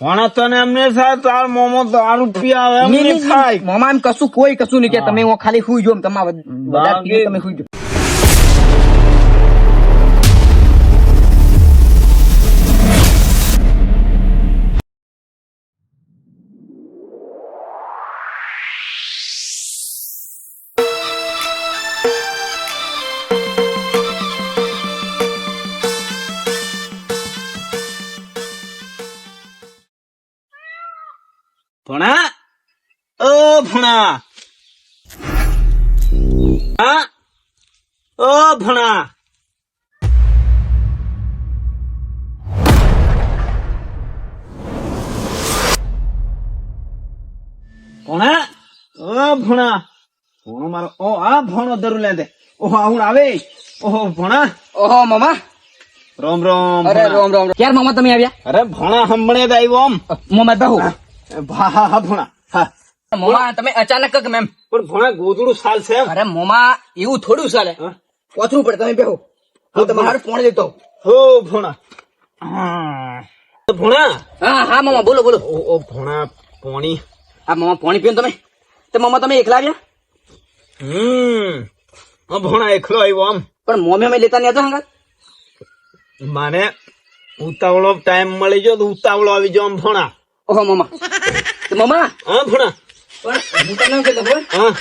પણ તને એમને થાય તાર મોમો દારૂ પીયા એમને. થાય. મોમા એમ કશું કોઈ કશું નહીં કે તમે હું. ખાલી સુઈ જો તમારે તમે સુઈ જો ભણા? અ ભણા. હા ઓ ભણા. ભણા? અ ભણા. ભણો મારો. ઓ આ ભણો દરુ લે દે. ઓહો આવું આવે? ઓહો ભણા. ઓહો મામા. રોમ રોમ અરે. રોમ રોમ ક્યારે મામા તમે આવ્યા? અરે ભણા હમણે જ આવ્યો આમ. મામા બેહો. ભા હા હા. ભણા હા મામા તમે અચાનક જ મેમ. પણ ભણા ગોદડું સાલ છે. અરે મોમાં એવું થોડું ચાલે? પોચવું પડે તમે બેહો. હું તમારું પોણ દેતો હો ભણા. ભણા. હા હા મામા બોલો બોલો. ઓ ભણા પોણી. હા મામા પોણી પીઓ તમે. તો મામા તમે એકલા આવ્યા હમ. હા ભણા એકલો આવ્યો આમ. પણ મોમે અમે લેતા નહીં હતા હંગાત? માને ઉતાવળો ટાઈમ મળી ગયો તો ઉતાવળો આવી ગયો આમ ભણા. ઓહો મામા. મામા હા ભણા. પણ હું તમને શું ખબર? હા.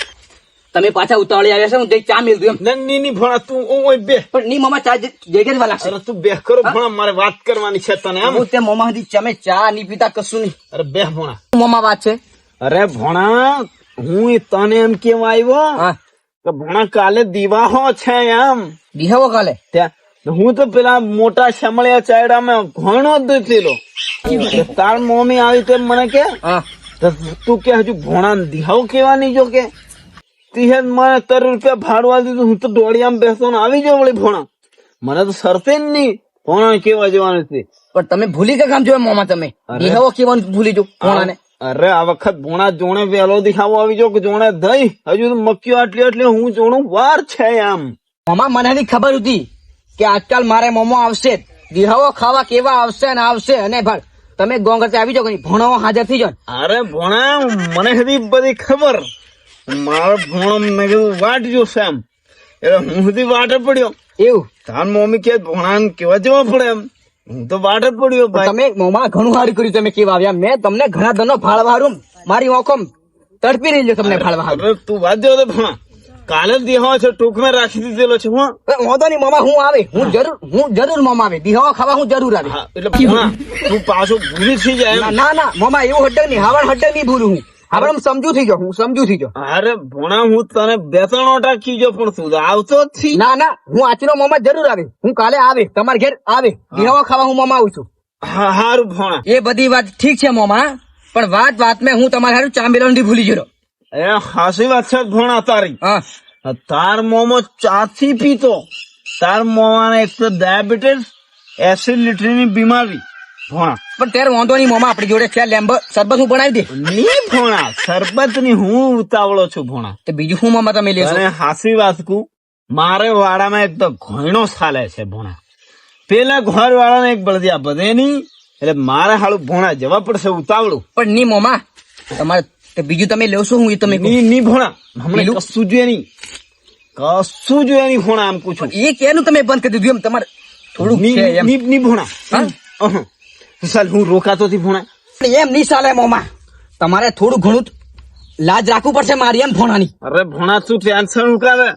તમે પાછા ઉતાવળી આવ્યા છે હું જઈ ચા મેળવ્યું એમ. ની ની ભણા તું ઓય બે. પણ ની મામા ચા જગ્યા જ લાગશે અરે તું બે કરો ભણા મારે વાત કરવાની છે તને એમ. હું તે મામા હજી ચમે ચા ની પીતા કશું નહીં. અરે બે ભણા. મામા વાત છે? અરે ભણા હું તને એમ કેમ આવ્યો કે ભણા કાલે દિવાહો છે એમ. દિહાવો કાલે? ત્યાં હું તો પેલા મોટા શમળિયા ચાયડામાં ઘણો જ દીધેલો તાર મમ્મી આવી તેમ મને કે તું કે હજુ ભોણા દિહાવ કેવાની જો કે? તીહે મને તર રૂપિયા ભાડવા દીધું હું તો દોડિયામાં બેસો ને આવી જાઉં વળી ભોણા. મને તો સરતે જ નહીં ભોણા કેવા જવાનું છે. પણ તમે ભૂલી કે કામ જોયે મોમાં તમે. દિહાવો કેવાનું ભૂલી જો કોણાને અરે આ વખત ભોણા જોણે વહેલો દિખાવો આવી જો કે જોણે દઈ હજુ તો મક્યો આટલી આટલી હું જોણું વાર છે આમ મોમાં મને ની ખબર હતી. કે આજકાલ મારે મોમો આવશે ગિરાવો દિહાવો ખાવા કેવા આવશે ને આવશે અને ભાઈ તમે ગોંગરતે આવી જાઓ ભણો હાજર થઈ જાઓ. અરે ભણા મને હતી બધી ખબર. મારો ભણો મેં કીધું વાટ જોશે એમ એટલે હું સુધી વાટ પડ્યો. એવું? તાર મમ્મી કે ભણા કેવા જવા પડે એમ. હું તો વાટ પડ્યો ભાઈ. તમે મોમાં ઘણું સારું કર્યું તમે કેવા આવ્યા. મેં તમને ઘણા દનો ફાળવા હારું. મારી આંખો તડપી રહી તમને ફાળવા હારું. તું વાત જો ભોણા. કાલે જ દેહવા છે ટૂંકમાં રાખી દીધેલો છે હું. વાંધો નહીં મામા હું આવે. હું જરૂર હું જરૂર મામા આવે. દિહાવો ખાવા હું જરૂર આવે. હા એટલે હા તું પાછો ભૂલી થઈ જાય ના ના મામા એવું હટ્ટક નહીં. હાવણ હટ્ટક નહીં ભૂલું હું. હવે હું સમજુ થઈ જાઉં હું સમજુ થઈ જાઉં. અરે ભણા હું તને બે ત્રણ ઓટા કીજો પણ તું આવતો જ છી. ના ના હું આચરો મામા જરૂર આવે. હું કાલે આવે તમારા ઘેર આવે. દિહાવો ખાવા હું મામા આવું છું. હા હારું ભણા. એ બધી વાત ઠીક છે મામા. પણ વાત વાત મેં હું તમારા હારું ચાંબેલો નથી ભૂલી ગયો એ હાસી વાત છે ભણા તારી હા. તાર મોમો ચાથી પીતો. તાર મોમાને એક તો ડાયાબિટીસ એસિડિટીની બીમારી. ભણા. પણ ત્યારે વાંધો નહીં મોમા આપણી જોડે છે લેમ્બ સરબત હું બનાવી દે. ની ભણા સરબતની હું ઉતાવળો છું ભણા. તો બીજું હું મામા તમે લેશો? અને હાસી વાત કુ મારે વાડામાં એક તો ઘણો ચાલે છે ભણા. પેલા ઘર વાળાને એક બળદિયા બધે નહીં એટલે મારે હાલું ભોણા જવા પડશે ઉતાવળું. પણ નહીં મોમા તમારે તો બીજું તમે લેશો હું એ તમે. ની ની ભોણા. હમણાં? કશું જોઈએ નહીં કશું જોઈએ નહીં ભોણા આમ પૂછું. એ કેનું તમે બંધ કરી દીધું એમ? તમારે થોડું ની ની ની ભોણા. હા? અહં. હું રોકાતો થી ભોણા એમ નહીં ચાલે મોમા. તમારે થોડું ઘણું લાજ રાખવું પડશે મારી એમ ભોણાની. અરે ભોણા તું ટેન્શન ઉકાવે.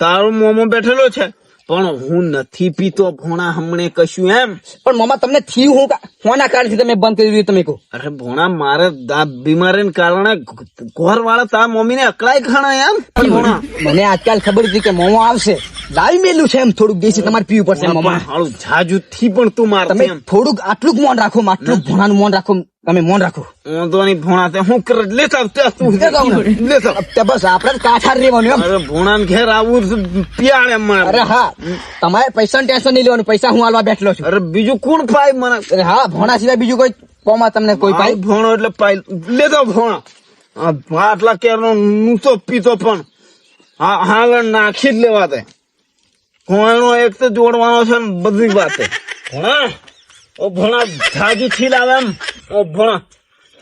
તારો મોમો બેઠેલો છે. પણ હું નથી પીતો ભોણા હમણે કશું એમ. પણ મામા તમને થયું હું કોના કારણથી તમે બંધ કરી દીધું તમે કહો. અરે ભોણા મારે બીમારી કારણે ઘર વાળા તારા મમ્મી ને અકળાય ખાણા એમ. ભોણા. મને આજકાલ ખબર હતી કે મોમો આવશે. લાવી મેલું છે એમ થોડુંક દેશી તમારે પીવું પડશે મામા. હાળું જાજુ થી પણ તું મારતે તમે થોડુંક આટલું જ મોન રાખો આટલું ભોણાનું મોન રાખો. તમે મોન રાખો. વાંધો નહીં ભોણા તે હું કર લેતા તું લેતા ને. તો બસ આપણે કાઠાર રેવાનું અરે ભોણા ઘેર આવું પિયાળે મારે અરે હા તમારે પૈસા ટેન્શન નહીં લેવાનું પૈસા હું હાલવા બેઠલો છું. અરે બીજું કોણ પાય મને? અરે હા ભોણા સિવાય બીજું કોઈ પોમાં તમને કોઈ પાય? ભોણો એટલે પાય. લેતો ભોણા. આટલા આટલા કેરનો નૂતો પીતો પણ. હા હા નાખી જ લેવા તે કોણો એક તો જોડવાનો છે ને બધી વાત. ભોણા ઓ ભણા જાજુ થી લાવે એમ. ઓ ભણા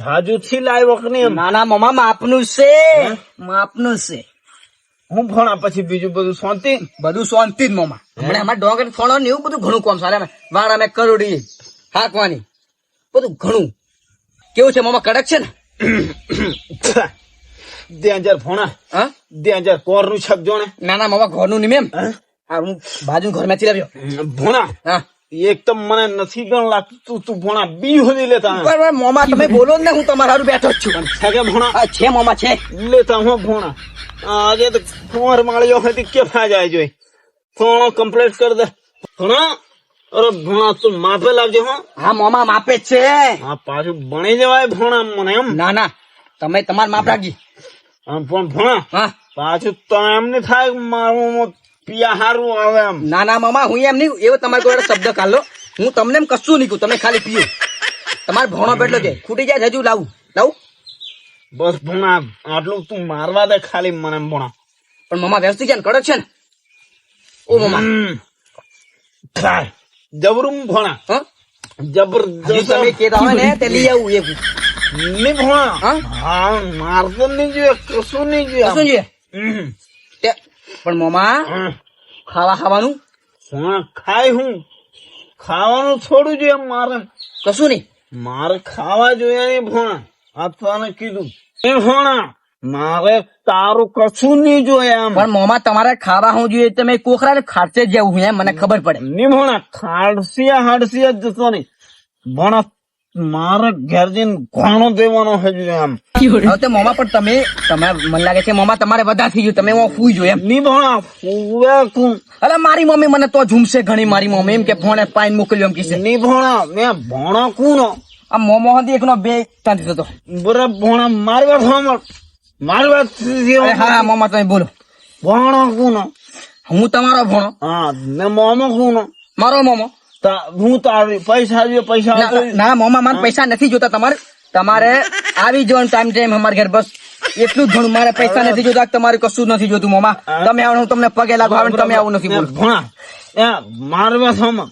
ધાજુ થી લાવ્યો કે નહીં એમ? ના ના મમા માપનું છે. માપનું છે. હું ભણા પછી બીજું બધું શાંતિ બધું શાંતિ જ મમા. હમણાં અમારે ડોંગર ફોણો ને એવું બધું ઘણું કામ સારા વાળ અમે કરોડી હાંકવાની. બધું ઘણું. કેવું છે મમા કડક છે ને? બે ફોણા હા? બે હજાર કોરનું છક જોણે. ના ના મમા ઘરનું નહીં મેમ હા? હું બાજુ ઘરમાંથી લાવ્યો. ભોણા હા. એક તો મને નથી ગણ લાગતું તું તું ભોણા બી હોદી લેતા બરાબર મોમા તમે બોલો ને હું તમારા હારું બેઠો જ છું. છે કે ભોણા? છે મોમા છે. લેતા હું ભોણા. આજે તો કુંવર માળ્યો હતી કે જાય જોઈ. ફોણો કમ્પ્લીટ કરી દે. ભોણા અરે ભોણા તું માપે લાવજે હો. હા મોમા માપે છે. આ પાછું ભણી જવાય ભોણા મને એમ. ના ના તમે તમાર માપ રાખજી. આમ પણ ભોણા હા. પાછું તો એમ નહીં થાય મારું પિયા હારું આવે એમ. ના ના મામા હું એમ નહીં એવો તમારે કોઈ શબ્દ કાઢલો હું તમને એમ કશું નહીં કહું તમે ખાલી પીઓ. તમારે ભણો બેઠલો છે ખૂટી જાય હજુ લાવું. લાવું? બસ ભોણા આટલું તું મારવા દે ખાલી મને ભણા. પણ મામા વ્યવસ્થિત છે ને કડક છે ને? ઓ મામા. જબરું ભણા. હા? તમે કેતા હોય ને તે લઈ આવું એક. નહીં ભણા. હા? મારતો નહીં જોઈએ કશું નહીં જોઈએ કશું જોઈએ? પણ મામા ખાવા ખાવાનું? ખાય હું. ખાવાનું થોડું જોઈએ મારે. કશું નહીં. મારે ખાવા જોઈએ નહીં ભોણા. આપવાને કીધું. એ ભોણા. મારે તારું કશું નહીં જોઈએ પણ મોમા તમારે ખાવા હું જોઈએ તમે કોખરા ને જ જવું એમ મને ખબર પડે. નહીં ભણા. ખાડસિયા હાડસિયા જ જતો નહીં. ભોણા. મારે ઘેર જઈને ઘણો દેવાનો હજુ એમ. હવે તો મોમાં પણ તમે તમે મને લાગે છે મોમા તમારે બધા થઈ ગયું. તમે હું ફૂઈ જો એમ. નહીં ભોણા ફૂવે અરે મારી મમ્મી મને તો ઝૂમશે ઘણી મારી મમ્મી એમ કે ફોને પાઈન મોકલ્યો એમ કીશે. નહીં ભોણા મેં ભણો કુનો. આ મોમો હતી એકનો બે ત્યાં દીધો તો. બરાબર ભોણા મારી વાત સાંભળ. મારી વાત હા. હા મોમા તમે બોલો. ભણો કુનો. હું તમારો ભણો. હા મેં મોમો કુનો. મારો મોમો. હું તારી પૈસા જોઈએ પૈસા ના, મોમા મારે પૈસા નથી જોતા તમારે. તમારે આવી જવાનું ટાઈમ ટાઈમ અમારા ઘર બસ. એટલું જ ઘણું મારે પૈસા નથી જોતા તમારે કશું નથી જોતું મોમા. તમે આવો હું તમને પગે લાગુ આવે તમે આવું નથી ભોણા મારી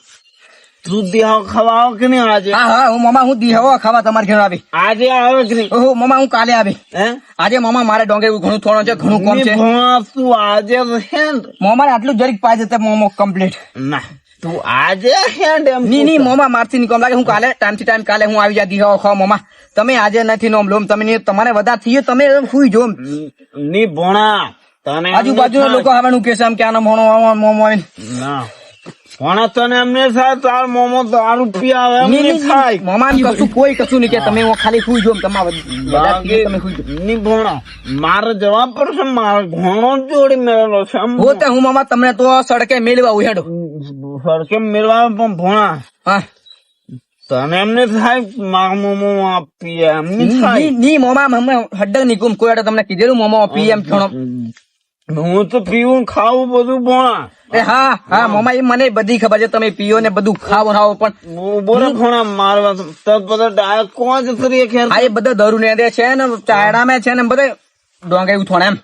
તું દેહાવ ખાવા કે નહીં આજે? હા હા હું મામા હું દી હવા ખાવા તમારે ઘેર આવી. આજે આવે કે નહીં? ઓહો મામા હું કાલે આવી. હે? આજે મામા મારે ડોંગે ઘણું થોડો છે ઘણું કોમ છે. તું આજે મામા આટલું જરીક પાસે જતે મોમો કમ્પ્લીટ ના. તું આજે હેન્ડ એમ ની ની મોમા મારથી નીકળ લાગે હું કાલે ટાઈમથી ટાઈમ કાલે હું આવી જા દી હવા ખાવા મોમા. તમે આજે નથી નોમ લોમ. તમે તમારે વધારે થઈ તમે સુઈ જો ની ભોણા તને આજુબાજુ લોકો આવવાનું કે છે આમ કે આનો મોણો મોમો ના. ભોણા તને એમ થાય તાર મોમો દારૂ પીવે થાય. ની, મોમા કશું કોઈ કશું નહીં કે તમે હું ખાલી સુઈ જો તમારે વધારે થઈ ગયું, તમે સુઈ જો ની ભોણા મારે જવા પડશે મારે ઘણો જોડી મેળવેલો છે તે હું મામા તમને તો સડકે મેળવા આવું સડકે મેળવા પણ ભોણા હા. તને એમને થાય માર મોમો આપીએ થાય. ની મોમા મમ્મી હડક નીકળું કોઈ તમને કીધેલું મોમો આપી એમ ઘણો. હું તો પીવું ખાવું બધું ભોણા એ હા હા મોમા એ મને બધી ખબર છે તમે પીઓ ને બધું ખાવો ખાવો પણ બોલો ભોણા મારવા તો બધા ડાયક કોણ રહી ખેર આ એ બધા દરું ને છે ને ચાયડામાં છે ને બધા ડોંગે ઉઠોણ એમ.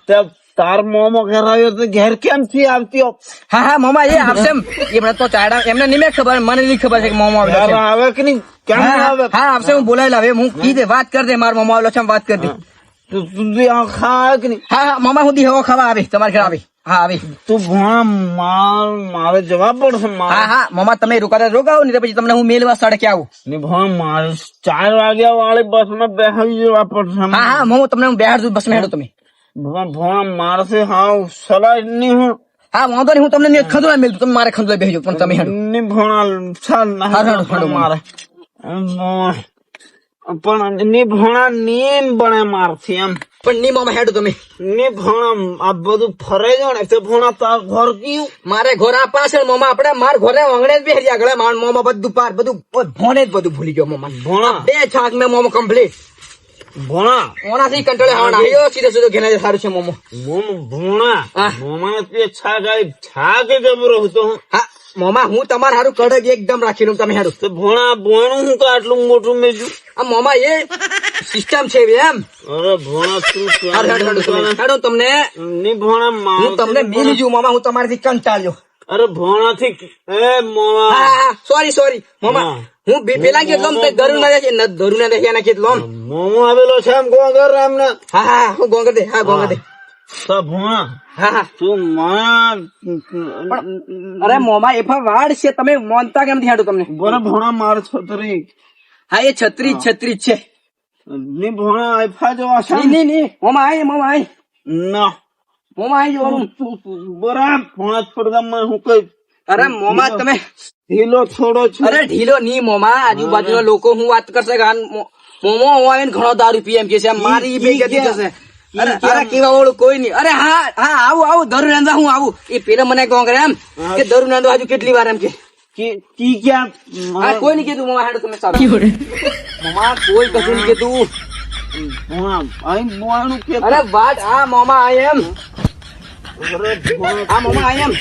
તાર મોમો ઘેર આવ્યો તો ઘેર કેમ થી આવતી હા હા મોમા એ આવશે એમ. એમને તો ચાયડા એમને નહીં મેં ખબર મને નહીં ખબર છે કે મોમો આવેલો છે. આવે કે નહીં? કેમ આવે? હા આવશે હું બોલાયેલા લાવે. હું કીધે વાત કરજે દે મારો મોમો આવેલો છે વાત કરી દે. તું તું ખા કે હા હા મામા હું દી ખાવા આવે તમારે ઘર આવે હા આવે તું ભોણા માર મારે જવા પડશે હા હા મામા તમે રોકાતા રોકાવો ને પછી તમને હું મેલવા સડકે આવું ની ચાર વાગ્યા વાળી બસમાં પડશે હા હા તમને હું બેહાડ બસ મેળો તમે ભોણા મારશે હા સલાહ નહીં હું વાંધો નહીં હું તમને નહીં ખંદોળા મેળવું તમે મારે ખંદોળા બેસજો પણ તમે હેડો ની ભોણા ના મારે પણ ની ભણા નીમ બને મારથી એમ. પણ ની મામા હેડો તમે. ની ભણા આ બધું ફરે છે ને તે ભણા તાર ઘર કયું? મારે ઘર આ પાછળ મામા આપણે માર ઘરે આંગણે જ બેહરી આગળ. માર મોમા બધું પાર બધું ભણે જ બધું ભૂલી ગયો મામા. ભણા? બે છાક મેં મામા કમ્પ્લીટ ભોણા? ઓનાથી કંટળે હાવડા આવ્યો સીધે સીધો ઘેના જે સારું છે મોમો. મોમ ભોણા? હા. મોમાં તે છાગ આવી છાગ જબરો હતો હા. મોમા હું તમારે હારું કડક એકદમ રાખી લઉં તમે હારું. ભોણા બોયણું હું તો આટલું મોટું મેજું? આ મોમા એ સિસ્ટમ છે એમ. અરે ભોણા તું હેડો, તમને ની ભોણા હું તમને મિલી જઉં મોમા હું તમારાથી કંટાળ્યો. અરે ભોણા થી એ હા સોરી સોરી મોમા હું. બે પેલા કેટલો ગરુ ના ન ધરું ના દેશે એના કેટલો મોમો આવેલો છે આમ કોણ કર ના હા હા હું ગોંગર દે હા ગોંગર દે. ભોણા અરે મોમાં એફા વાડ છે. તમે મોનતા કેમ નથી તમને? બોરા ભોણા માર છતરી હા એ છત્રી જ છત્રી છે. ની ભોણા આય મોમાં આય. ના. મોમાં આય જોવાનું. બરા ભોણા છોડદામાં હું કઈ અરે મોમાં તમે ઢીલો છોડો છો. અરે ઢીલો ની મોમાં. આજુબાજુના લોકો હું વાત કરશે મોમો આવીને ઘણો દારૂ પી એમ કે છે. મારી ઈ- બે ઈ ગતિ થશે. ઈ અરે કેવા વાળું કોઈ નહીં. અરે હા હા આવું આવું દરુ નાંદા હું આવું? એ પેલા મને કોણ કરે એમ કે દરુ નાંદો હજુ કેટલી વાર એમ કે? કી કી ક્યાં? હા કોઈ નહીં કીધું મોમાં હાડું તમે ચાલો મમા કોઈ કશું નહીં કીધું. ભોણા આઈ બોવાનું કે અરે વાત આ મોમા આય એમ. આ મોમા આય એમ.